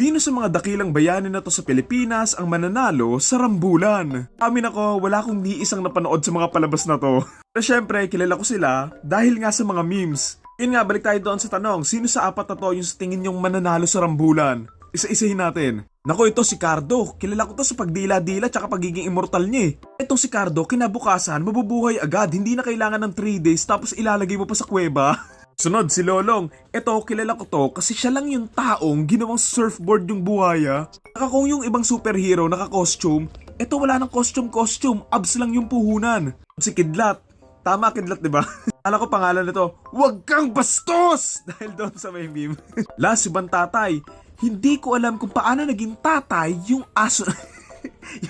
Sino sa mga dakilang bayani na to sa Pilipinas ang mananalo sa rambulan? Amin ako, wala akong ni isang napanood sa mga palabas na to. Pero syempre, kilala ko sila dahil nga sa mga memes. Yun nga, balik tayo doon sa tanong, sino sa apat na to yung sa tingin yung mananalo sa rambulan? Isa-isahin natin. Nako, ito si Cardo. Kilala ko to sa pagdila-dila tsaka pagiging immortal niya eh. Itong si Cardo, kinabukasan, mabubuhay agad. Hindi na kailangan ng 3 days tapos ilalagay mo pa sa kuweba. Sunod si Lolong. Ito, kilala ko to kasi siya lang yung taong ginawang surfboard yung buhaya. Saka kung yung ibang superhero naka-costume, ito wala ng costume-costume, abs lang yung puhunan. Si Kidlat. Tama Kidlat, di ba? Alam ko pangalan nito, Huwag kang bastos! Dahil doon sa may meme. Last, si Bantatay. Hindi ko alam kung paano naging tatay yung aso.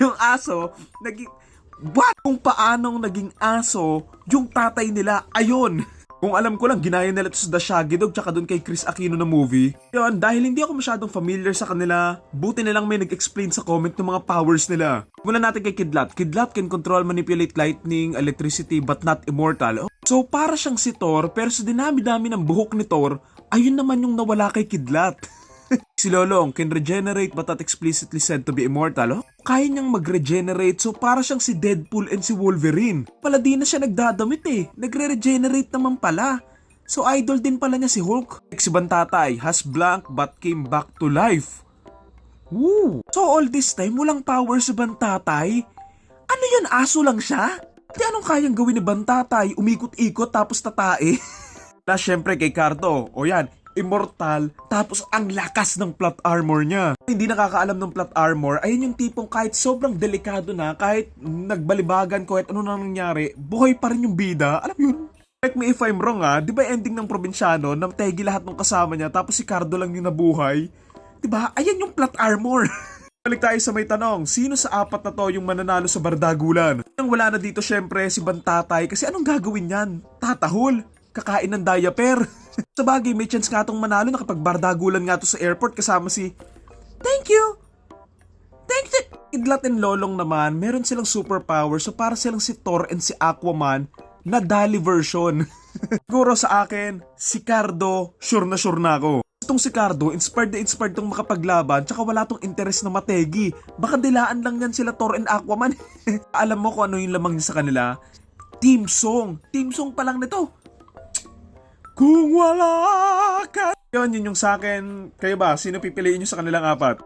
yung aso, naging... What? Kung paanong naging aso yung tatay nila, ayon. Kung alam ko lang, ginaya nila to sa The Shaggy Dog tsaka dun kay Chris Aquino na movie. Yun, dahil hindi ako masyadong familiar sa kanila, buti na lang may nag-explain sa comment ng mga powers nila. Muna natin kay Kidlat. Kidlat can control, manipulate lightning, electricity, but not immortal. So, para siyang si Thor, pero sa dinami-dami ng buhok ni Thor, ayun naman yung nawala kay Kidlat. si Lolong can regenerate but not explicitly said to be immortal. Oh, kaya niyang mag-regenerate so para siyang si Deadpool and si Wolverine. Pala di na siya nagdadamit eh. Nagre-regenerate naman pala. So idol din pala niya si Hulk. Si Bantatay has blank but came back to life. Woo! So all this time walang power si Bantatay? Ano yun, aso lang siya? Di anong kayang gawin ni Bantatay? Umikot-ikot tapos tatae? Na syempre kay Cardo, o yan, immortal, tapos ang lakas ng plot armor niya. Hindi nakakaalam ng plot armor, ayun yung tipong kahit sobrang delikado na, kahit nagbalibagan ko, kahit ano na nangyari, buhay pa rin yung bida. Alam yun? Correct me if I'm wrong ah, di ba ending ng probinsyano, namtegi lahat ng kasama niya, tapos si Cardo lang yung nabuhay? Di ba? Ayan yung plot armor. Balik tayo sa may tanong, sino sa apat na to yung mananalo sa bardagulan? Ang wala na dito syempre si Bantatay kasi anong gagawin yan? Tatahol, kakain ng diaper. sa bagay, may chance nga tong manalo na kapag nga to sa airport kasama si Thank you! Thank you! Idlat and Lolong naman, meron silang superpower so para silang si Thor and si Aquaman na Dali version. Siguro sa akin, si Cardo, sure na sure na ako. Itong si Cardo, inspired na inspired tong makapaglaban tsaka wala tong interest na mategi. Baka dilaan lang yan sila Thor and Aquaman. Alam mo kung ano yung lamang niya sa kanila? Team song. Team song pa lang nito. Kung wala ka... Yun, yun yung sa akin. Kayo ba? Sino pipiliin nyo sa kanilang apat?